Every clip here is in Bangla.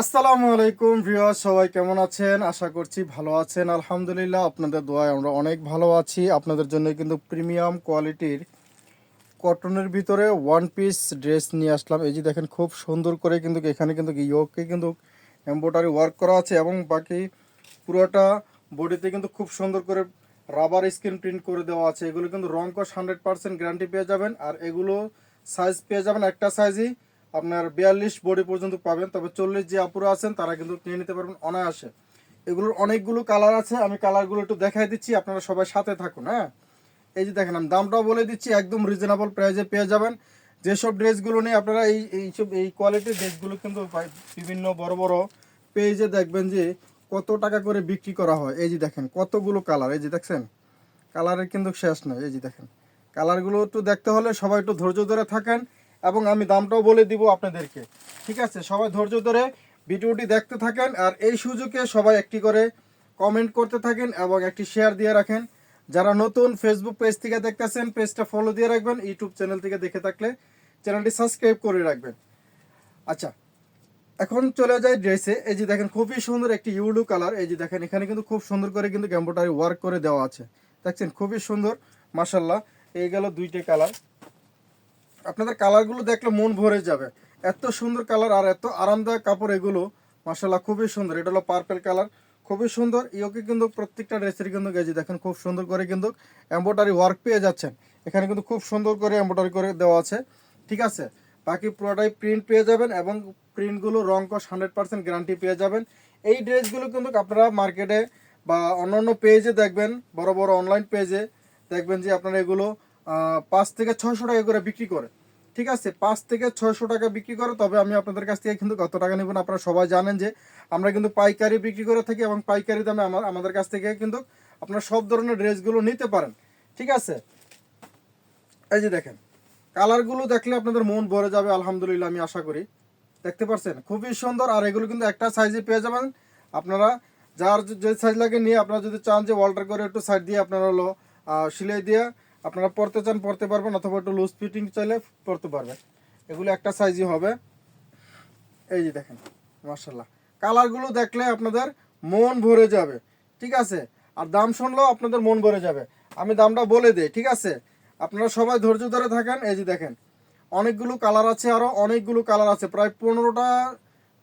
আসসালামু আলাইকুম ভিউয়ার সবাই কেমন আছেন? আশা করছি ভালো আছেন। আলহামদুলিল্লাহ, আপনাদের দোয়ায় আমরা অনেক ভালো আছি। আপনাদের জন্য কিন্তু প্রিমিয়াম কোয়ালিটির কটনের ভিতরে ওয়ান পিস ড্রেস নিয়ে আসলাম। এই যে দেখেন, খুব সুন্দর করে কিন্তু এখানে কিন্তু ইয়োকে কিন্তু এম্ব্রয়ডারি ওয়ার্ক করা আছে এবং বাকি পুরোটা বডিতে কিন্তু খুব সুন্দর করে রাবার স্ক্রিন প্রিন্ট করে দেওয়া আছে। এগুলো কিন্তু রং কস হান্ড্রেড পার্সেন্ট গ্যারান্টি পেয়ে যাবেন। আর এগুলো সাইজ পেয়ে যাবেন একটা সাইজই আপনার বিয়াল্লিশ বডি পর্যন্ত পাবেন, তবে চল্লিশ যে আপুরা আছেন তারা কিন্তু নিয়ে নিতে পারবেন অনায়াসে। এগুলোর অনেকগুলো কালার আছে, আমি কালারগুলো একটু দেখাই দিচ্ছি, আপনারা সবাই সাথে থাকুন হ্যাঁ? এই যে দেখেন, আমি দামটাও বলে দিচ্ছি, একদম রিজনেবল প্রাইজে পেয়ে যাবেন। যেসব ড্রেসগুলো নিয়ে আপনারা এই এইসব এই কোয়ালিটির ড্রেসগুলো কিন্তু বিভিন্ন বড় বড় পেজে দেখবেন যে কত টাকা করে বিক্রি করা হয়। এই যে দেখেন, কতগুলো কালার, এই যে দেখছেন? কালারের কিন্তু শেষ নয় এই যে দেখেন। কালারগুলো একটু দেখতে হলে সবাই একটু ধৈর্য ধরে থাকেন। এবং আমি দামটাও বলে দিব আপনাদেরকে। ঠিক আছে? সবাই ধৈর্য ধরে ভিডিওটি দেখতে থাকেন আর এই সুযোগে সবাই একটি করে কমেন্ট করতে থাকেন এবং একটি শেয়ার দিয়ে রাখেন। যারা নতুন ফেসবুক পেজ থেকে দেখতেছেন পেজটা ফলো দিয়ে রাখবেন ইউটিউব চ্যানেল থেকে দেখে থাকলে চ্যানেলটি সাবস্ক্রাইব করে রাখবেন। আচ্ছা এখন চলে যায় ড্রেসে এই যে দেখেন, খুবই সুন্দর একটি ইউলু কালার। এই যে দেখেন, এখানে কিন্তু খুব সুন্দর করে কিন্তু এম্ব্রয়ডারি ওয়ার্ক করে দেওয়া আছে। দেখছেন? খুবই সুন্দর মাসাল্লাহ এই গেল দুইটি কালার। আপনাদের কালারগুলো দেখলে মন ভরে যাবে। এত সুন্দর কালার আর এত আরামদায়ক কাপড় এগুলো মাসাল্লাহ খুবই সুন্দর। এটা হলো পার্পেল কালার খুবই সুন্দর। ইয়োকে কিন্তু প্রত্যেকটা ড্রেসের কিন্তু গেজি দেখেন খুব সুন্দর করে কিন্তু এম্ব্রয়ডারি ওয়ার্ক পেয়ে যাচ্ছেন। এখানে কিন্তু খুব সুন্দর করে এম্ব্রয়ডারি করে দেওয়া আছে। ঠিক আছে? বাকি পুরোটাই প্রিন্ট পেয়ে যাবেন এবং প্রিন্টগুলো রং কস হান্ড্রেড পার্সেন্ট গ্যারান্টি পেয়ে যাবেন। এই ড্রেসগুলো কিন্তু আপনারা মার্কেটে বা অন্যান্য পেজে দেখবেন, বড় বড় অনলাইন পেজে দেখবেন যে আপনারা এগুলো পাঁচ থেকে ছয়শো টাকা করে বিক্রি করে। ঠিক আছে? পাঁচ থেকে ছয়শো টাকা বিক্রি করে, তবে আমি আপনাদের কাছ থেকে কিন্তু কত টাকা নেবেন আপনারা সবাই জানেন যে আমরা কিন্তু পাইকারি বিক্রি করে থাকি এবং পাইকারি দামে আমাদের কাছ থেকে কিন্তু আপনারা সব ধরনের ড্রেসগুলো নিতে পারেন। ঠিক আছে? এই যে দেখেন, কালারগুলো দেখলে আপনাদের মন ভরে যাবে, আলহামদুলিল্লাহ, আমি আশা করি। দেখতে পাচ্ছেন? খুবই সুন্দর, আর এগুলো কিন্তু একটা সাইজে পেয়ে যাবেন। আপনারা যার যে সাইজ লাগে নিয়ে আপনারা যদি চান যে ওয়াল্টার করে একটু সাইড দিয়ে আপনারা হলো সিলাই দিয়ে আপনারা পরতে চান পরতে পারবেন, অথবা একটু লুজ ফিটিং চাইলে পরতে পারবেন। এগুলো একটা সাইজই হবে। এই যে দেখেন মার্শাল্লাহ কালারগুলো দেখলে আপনাদের মন ভরে যাবে, ঠিক আছে? আর দাম শুনলেও আপনাদের মন ভরে যাবে। আমি দামটা বলে দিই, ঠিক আছে? আপনারা সবাই ধৈর্য ধরে থাকেন, এই যে দেখেন। অনেকগুলো কালার আছে আরও অনেকগুলো কালার আছে। প্রায় পনেরোটা,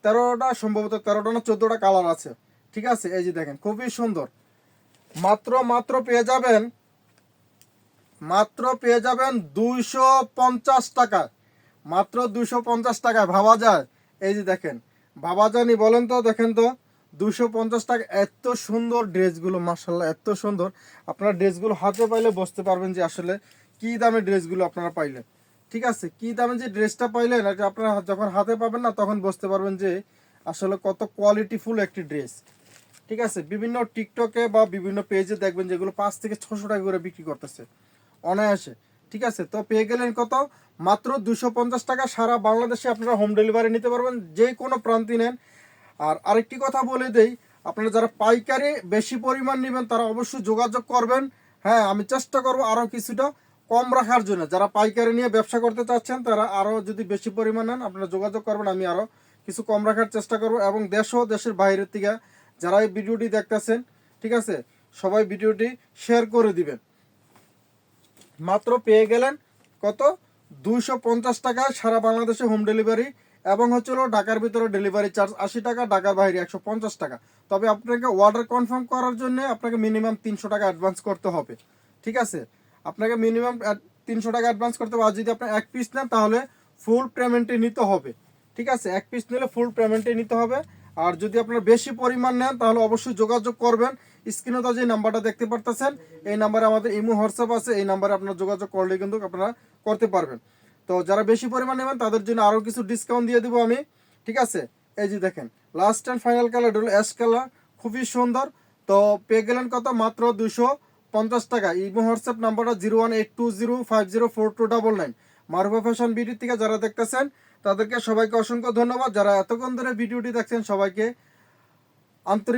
তেরোটা, সম্ভবত তেরোটা না চোদ্দোটা কালার আছে, ঠিক আছে? এই যে দেখেন, খুবই সুন্দর। মাত্র মাত্র পেয়ে যাবেন মাত্র পেয়ে যাবেন দুইশো পঞ্চাশ টাকায় মাত্র দুইশো পঞ্চাশ টাকায় ভাবা যায়। এই যে দেখেন, ভাবা যায়নি বলেন তো, দেখেন তো দুশো পঞ্চাশ টাকা, এত সুন্দর ড্রেসগুলো মার্শাল্লাহ এত সুন্দর। আপনারা ড্রেসগুলো হাতে পাইলে বুঝতে পারবেন যে আসলে কি দামে ড্রেসগুলো আপনারা পাইলেন। ঠিক আছে, কি দামে যে ড্রেসটা পাইলেন, এটা আপনারা যখন হাতে পাবেন না, তখন বুঝতে পারবেন যে আসলে কত কোয়ালিটিফুল একটি ড্রেস। ঠিক আছে, বিভিন্ন টিকটকে বা বিভিন্ন পেজে দেখবেন যেগুলো পাঁচ থেকে ছশো টাকা করে বিক্রি করতেছে। অনায়াসে। ঠিক আছে? তো পেয়ে গেলেন কত? মাত্র দুশো পঞ্চাশ টাকা সারা বাংলাদেশে আপনারা হোম ডেলিভারি নিতে পারবেন, যে কোনো প্রান্তি নেন। আর আরেকটি কথা বলে দেই, আপনারা যারা পাইকারি বেশি পরিমাণ নেবেন, তারা অবশ্যই যোগাযোগ করবেন। হ্যাঁ আমি চেষ্টা করব আরও কিছুটা কম রাখার জন্য। যারা পাইকারি নিয়ে ব্যবসা করতে চাচ্ছেন, তারা আরও যদি বেশি পরিমাণ নেন, আপনারা যোগাযোগ করবেন, আমি আরও কিছু কম রাখার চেষ্টা করব। এবং দেশ ও দেশের বাইরের থেকে যারা এই ভিডিওটি দেখতেছেন, ঠিক আছে? সবাই ভিডিওটি শেয়ার করে দিবেন। মাত্র পেয়ে গেলেন কত? দুইশো পঞ্চাশ টাকা সারা বাংলাদেশে হোম ডেলিভারি এবং হচ্ছে হলো ঢাকার ভিতরে ডেলিভারি চার্জ আশি টাকা, ঢাকার বাইরে একশো পঞ্চাশ টাকা। তবে আপনাকে অর্ডার কনফার্ম করার জন্য আপনাকে মিনিমাম তিনশো টাকা অ্যাডভান্স করতে হবে। ঠিক আছে? আপনাকে মিনিমাম তিনশো টাকা অ্যাডভান্স করতে হবে। আর যদি আপনি এক পিস নেন, তাহলে ফুল পেমেন্টে নিতে হবে। ঠিক আছে? এক পিস নিলে ফুল পেমেন্টে নিতে হবে। আর যদি আপনারা বেশি পরিমাণ নেন, তাহলে অবশ্যই যোগাযোগ করবেন। স্ক্রিনে তো যে নাম্বারটা দেখতে পারতেছেন, এই নাম্বারে আমাদের ইমো, হোয়াটসঅ্যাপ আছে, এই নাম্বারে আপনারা যোগাযোগ করলে কিন্তু আপনারা করতে পারবেন। তো যারা বেশি পরিমাণ নেবেন, তাদের জন্য আরও কিছু ডিসকাউন্ট দিয়ে দেবো আমি, ঠিক আছে? এই যে দেখেন লাস্ট অ্যান্ড ফাইনাল কালার হলো অ্যাশ কালার খুবই সুন্দর। তো পেয়ে গেলেন কত? মাত্র দুশো পঞ্চাশ টাকা। ইমো, হোয়াটসঅ্যাপ নাম্বারটা zero one eight two zero five zero four two double nine. Marufa fashion বিউটির থেকে যারা দেখতেছেন, তাদেরকে সবাইকে অসংখ্য ধন্যবাদ। যারা এতক্ষণ ধরে ভিডিওটি দেখছেন, সবাইকে আন্তরিক